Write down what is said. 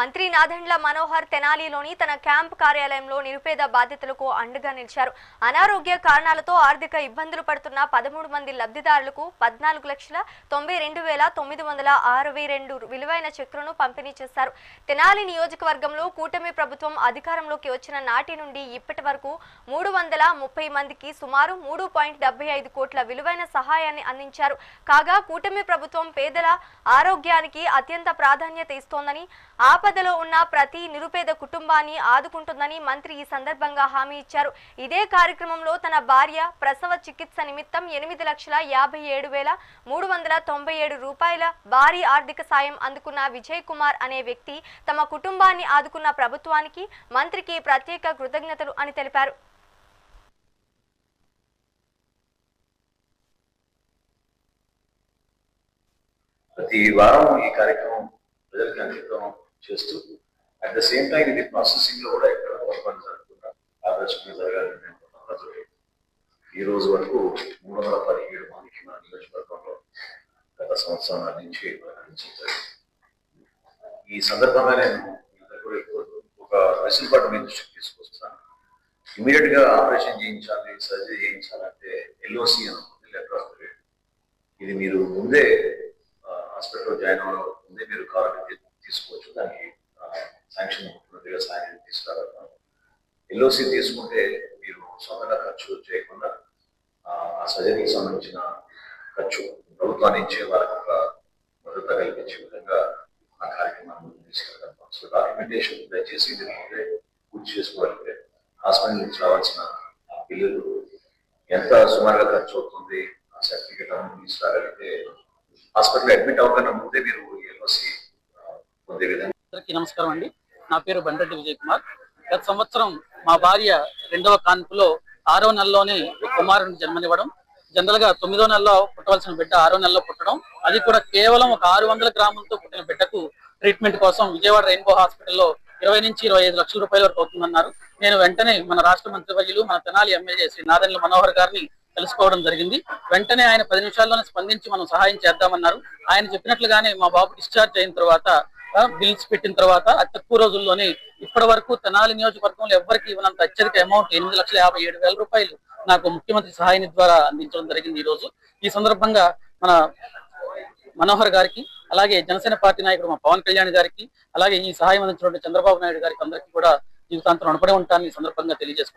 మంత్రి నాదండ్ల మనోహర్ తెనాలిలోని తన క్యాంప్ కార్యాలయంలో నిరుపేద బాధితులకు అండగా నిలిచారు. అనారోగ్య కారణాలతో ఆర్థిక ఇబ్బందులు పడుతున్న పదమూడు మంది లబ్ధిదారులకు పద్నాలుగు లక్షల తొంభై రెండు వేల తొమ్మిది వందల అరవై రెండు విలువైన చెక్కులను పంపిణీ చేశారు. తెనాలి నియోజకవర్గంలో కూటమి ప్రభుత్వం అధికారంలోకి వచ్చిన నాటి నుండి ఇప్పటి వరకు మూడు వందల ముప్పై మందికి సుమారు మూడు పాయింట్ డెబ్బై ఐదు కోట్ల విలువైన సహాయాన్ని అందించారు. కాగా కూటమి ప్రభుత్వం పేదల ఆరోగ్యానికి అత్యంత ప్రాధాన్యత ఇస్తోందని ఆపద ఆపదలో ఉన్న ప్రతి నిరుపేద కుటుంబాన్ని ఆదుకుంటుందని మంత్రి ఈ సందర్భంగా హామీ ఇచ్చారు. ఇదే కార్యక్రమంలో తన భార్య ప్రసవ చికిత్స నిమిత్తం ఎనిమిది లక్షల యాభై ఏడు వేల మూడు వందల తొంభై ఏడు రూపాయల భారీ ఆర్థిక సాయం అందుకున్న విజయ్ కుమార్ అనే వ్యక్తి తమ కుటుంబాన్ని ఆదుకున్న ప్రభుత్వానికి మంత్రికి ప్రత్యేక కృతజ్ఞతలు అని తెలిపారు. ప్రతి వారం ఈ కార్యక్రమం ప్రజలకు అందిస్తాం చేస్తూ అట్ ద సేమ్ టైం ఇది ప్రాసెసింగ్లో కూడా ఎక్కడ పొరపాటు జరగకుండా ఆదర్శంగా జరగాలని నేను ఈ రోజు వరకు మూడు వందల పదిహేడు మందికి మన నియోజకవర్గంలో గత సంవత్సరం నుంచి అందించారు ఈ సందర్భంగా నేను ఒక వెసులుబాటు మీ దృష్టికి తీసుకొస్తాను. ఇమీడియట్గా ఆపరేషన్ చేయించాలి సర్జరీ చేయించాలంటే ఎల్ఓసి అని ఇది మీరు ముందే హాస్పిటల్లో జాయిన్ అవ్వడం ముందే మీరు కావాలంటే తీసుకోవచ్చు దానికి శాంక్షన్ ముఖ్యమంత్రిగా సాయం తీసుకురాగలుగుతాం ఎల్ఓసి తీసుకుంటే మీరు సొంతంగా ఖర్చు చేయకుండా ఆ సర్జరీకి సంబంధించిన ఖర్చు ప్రభుత్వాన్ని ఇచ్చే వాళ్ళకి ఒక భద్రత కల్పించే విధంగా ఆ కార్యక్రమాన్ని ముందుకు తీసుకెళ్తాం సో డాక్యుమెంటేషన్ దయచేసి తీసుకుంటే పూర్తి చేసుకోగలిగితే హాస్పిటల్ నుంచి రావాల్సిన ఆ బిల్లులు ఎంత సుమారుగా ఖర్చు అవుతుంది ఆ సర్టిఫికేట్ తీసుకురాగలిగితే హాస్పిటల్ అడ్మిట్ అవ్వకుండా ముందే మీరు అందరికీ నమస్కారం అండి. నా పేరు బండ్రెడ్డి విజయ్ కుమార్ గత సంవత్సరం మా భార్య రెండవ కాన్పులో ఆరో నెలలోనే కుమారుని జన్మనివ్వడం జనరల్గా తొమ్మిదో నెలలో పుట్టవలసిన బిడ్డ ఆరో నెలలో పుట్టడం అది కూడా కేవలం ఒక ఆరు వందల గ్రాములతో పుట్టిన బిడ్డకు ట్రీట్మెంట్ కోసం విజయవాడ రెయిన్బో హాస్పిటల్లో ఇరవై నుంచి ఇరవై ఐదు లక్షల రూపాయల వరకు అవుతుందన్నారు. నేను వెంటనే మన రాష్ట్ర మంత్రివర్యులు మన తెనాలి ఎమ్మెల్యే శ్రీ నాదెండ్ల మనోహర్ గారిని తెలుసుకోవడం జరిగింది. వెంటనే ఆయన పది నిమిషాల్లోనే స్పందించి మనం సహాయం చేద్దామన్నారు. ఆయన చెప్పినట్లుగానే మా బాబు డిశ్చార్జ్ అయిన తర్వాత బిల్స్ పెట్టిన తర్వాత అతి తక్కువ రోజుల్లోనే ఇప్పటి వరకు తెనాలి నియోజకవర్గంలో ఎవరికి ఇవ్వనంత అత్యధిక అమౌంట్ ఎనిమిది లక్షల యాభై ఏడు వేల రూపాయలు నాకు ముఖ్యమంత్రి సహాయ ద్వారా అందించడం జరిగింది ఈ రోజు ఈ సందర్భంగా మన మనోహర్ గారికి అలాగే జనసేన పార్టీ నాయకుడు మా పవన్ కళ్యాణ్ గారికి అలాగే ఈ సహాయం అందించినటువంటి చంద్రబాబు నాయుడు గారికి అందరికీ కూడా జీవితాంతం రుణపడి ఉంటానని ఈ సందర్భంగా తెలియజేసుకుంటున్నాను.